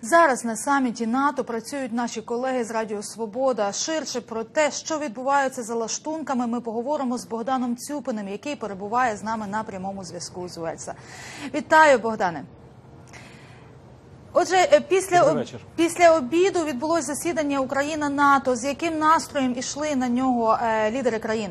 Зараз на саміті НАТО працюють наші колеги з Радіо Свобода. Ширше про те, що відбувається за лаштунками, ми поговоримо з Богданом Цюпиним, який перебуває з нами на прямому зв'язку з Уельса. Вітаю, Богдане. Отже, е, після після обіду відбулось засідання Україна НАТО. З яким настроєм ішли на нього е, лідери країн?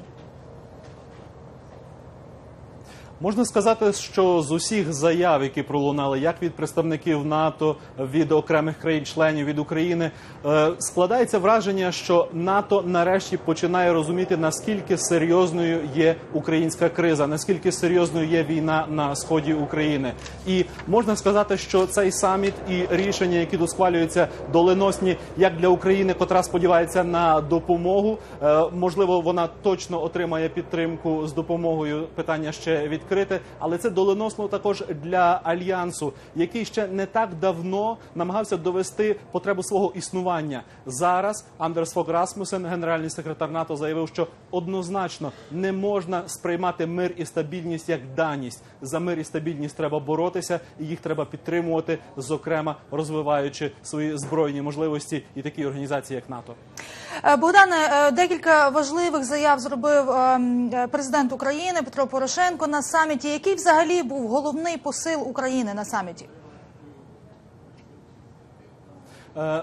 Можна сказати, що з усіх заяв, які пролунали, як від представників НАТО, від окремих країн-членів від України, е, складається враження, що НАТО нарешті починає розуміти наскільки серйозною є українська криза, наскільки серйозною є війна на сході України, і можна сказати, що цей саміт і рішення, які тут схвалюються, доленосні як для України, котра сподівається на допомогу. Е, Можливо, вона точно отримає підтримку з допомогою. Питання ще відкрите, але це доленосно також для альянсу, який ще не так давно намагався довести потребу свого існування. Зараз Андерс Фог Расмусен, генеральний секретар НАТО, заявив, що однозначно не можна сприймати мир і стабільність як даність. За мир і стабільність треба боротися, і їх треба підтримувати, зокрема розвиваючи свої збройні можливості і такі організації, як НАТО. Е, Богдане, е, декілька важливих заяв зробив е, президент України Петро Порошенко на саміті. Який взагалі був головний посил України на саміті?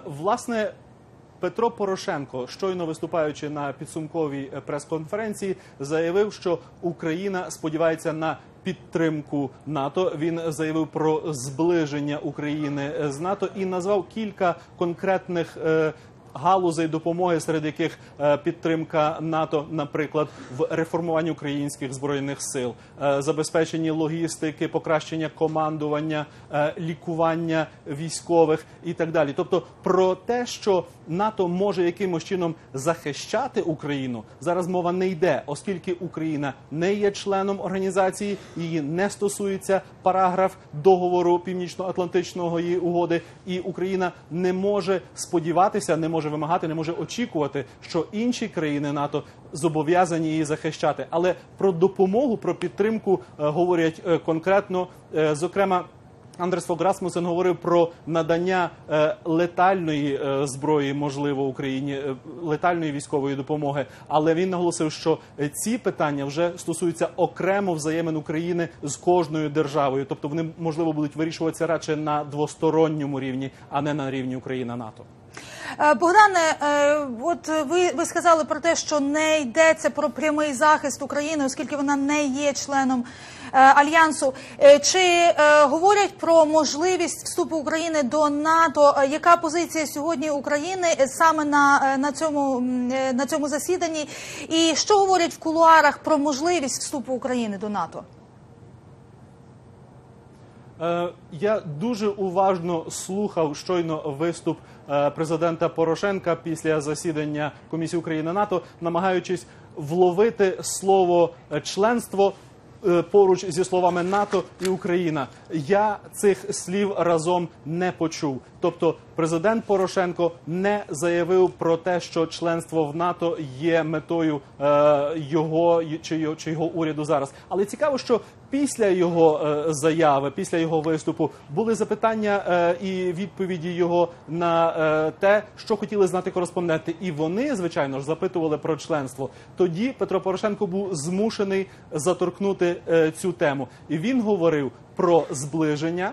Власне, Петро Порошенко, щойно виступаючи на підсумковій прес-конференції, заявив, що Україна сподівається на підтримку НАТО. Він заявив про зближення України з НАТО і назвав кілька конкретних. Галузей допомоги, серед яких е, підтримка НАТО, наприклад, в реформуванні українських збройних сил, е, забезпеченні логістики, покращення командування, е, лікування військових і так далі. Тобто, про те, що НАТО може якимось чином захищати Україну, зараз мова не йде, оскільки Україна не є членом організації, її не стосується параграф договору Північно-Атлантичного її угоди, і Україна не може сподіватися, не може вимагати, не може очікувати, що інші країни НАТО зобов'язані її захищати. Але про допомогу, про підтримку е, говорять е, конкретно, Е, зокрема. Андрес Фог Расмусен говорив про надання летальної зброї, можливо, Україні летальної військової допомоги. Але він наголосив, що ці питання вже стосуються окремо взаємин України з кожною державою, тобто вони можливо будуть вирішуватися радше на двосторонньому рівні, а не на рівні Україна НАТО. Е, Богдане, е, от ви, ви сказали про те, що не йдеться про прямий захист України, оскільки вона не є членом е, альянсу. Чи говорять про можливість вступу України до НАТО? Яка позиція сьогодні України саме на, на, цьому, на цьому засіданні? І що говорять в кулуарах про можливість вступу України до НАТО? Е, Я дуже уважно слухав щойно виступ е, президента Порошенка після засідання комісії України НАТО, намагаючись вловити слово е, членство поруч зі словами НАТО і Україна. Я цих слів разом не почув. Тобто, президент Порошенко не заявив про те, що членство в НАТО є метою е, його чи чи його уряду зараз. Але цікаво, що після його е, заяви, після його виступу, були запитання е, і відповіді його на е, те, що хотіли знати кореспонденти, і вони, звичайно ж, запитували про членство. Тоді Петро Порошенко був змушений заторкнути е, цю тему, і він говорив про зближення.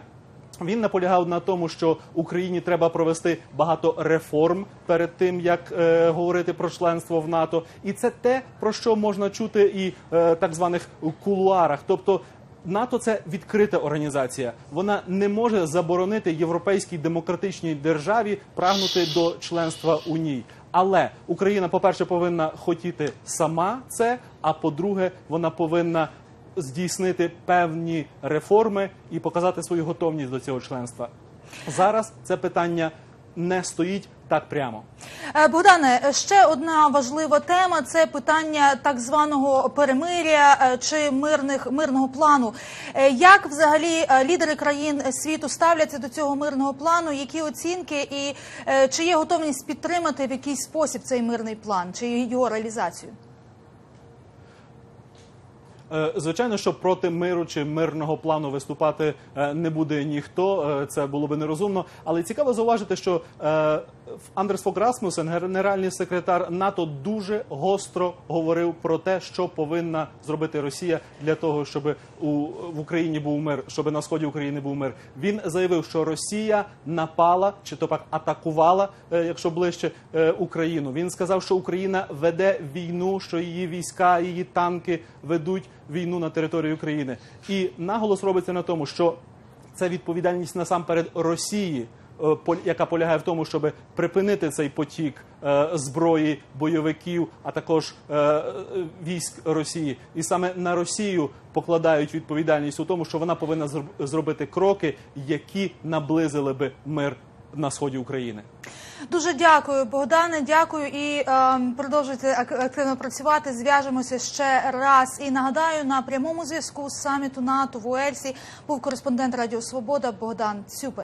Він наполягав на тому, що Україні треба провести багато реформ перед тим, як е, говорити про членство в НАТО, і це те, про що можна чути і е, так званих кулуарах. Тобто НАТО це відкрита організація. Вона не може заборонити європейській демократичній державі прагнути до членства у ній. Але Україна, по-перше, повинна хотіти сама це. А по-друге, вона повинна здійснити певні реформи і показати свою готовність до цього членства. Зараз це питання не стоїть так прямо. Е, Богдане, ще одна важлива тема це питання так званого перемиря е, чи мирних мирного плану. Е, Як взагалі лідери країн світу ставляться до цього мирного плану? Які оцінки і чи є готовність підтримати в якийсь спосіб цей мирний план, чи його реалізацію? Е, Звичайно, що проти миру чи мирного плану виступати е, не буде ніхто. е, Це було би нерозумно. Але цікаво зауважити, що Андерс Фок Расмусен, генеральний секретар НАТО, дуже гостро говорив про те, що повинна зробити Росія для того, щоб у в Україні був мир, щоб на сході України був мир. Він заявив, що Росія напала чи то пак атакувала, е, якщо ближче е, Україну. Він сказав, що Україна веде війну, що її війська, її танки ведуть війну на території України. І наголос робиться на тому, що це відповідальність насамперед Росії. Е, Яка полягає в тому, щоб припинити цей потік е, зброї бойовиків, а також е, військ Росії, і саме на Росію покладають відповідальність у тому, що вона повинна зроб- зробити кроки, які наблизили би мир на сході України. Дуже дякую, Богдане. Дякую і е, продовжуйте ак- активно працювати. Зв'яжемося ще раз. І нагадаю, на прямому зв'язку з саміту НАТО в Уельсі був кореспондент Радіо Свобода Богдан Цюпер.